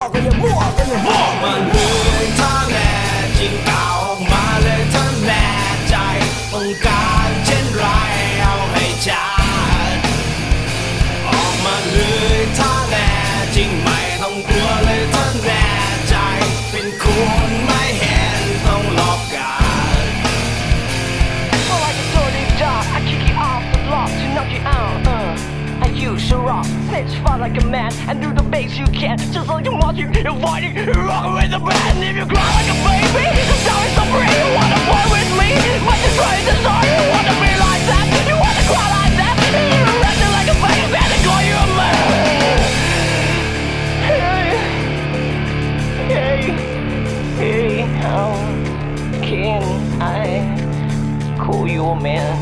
ก็อย่ามั่วก็อย่ามั่วมาเลยถ้าแน่จริงเก่าออกมาเลยถ้าแน่ใจต้องการเช่นไรเอาให้ชัดออกมาเลย I rock, snitch fight like a man, and do the best you can. Just like you're marching, you're fighting, you're rocking with the band. If you cry like a baby, sorry, so free. You wanna play with me? But you're trying to start. You wanna be like that? You wanna cry like that? You're acting like a baby, and I call you a man. Hey, hey, hey, how can I call you a man?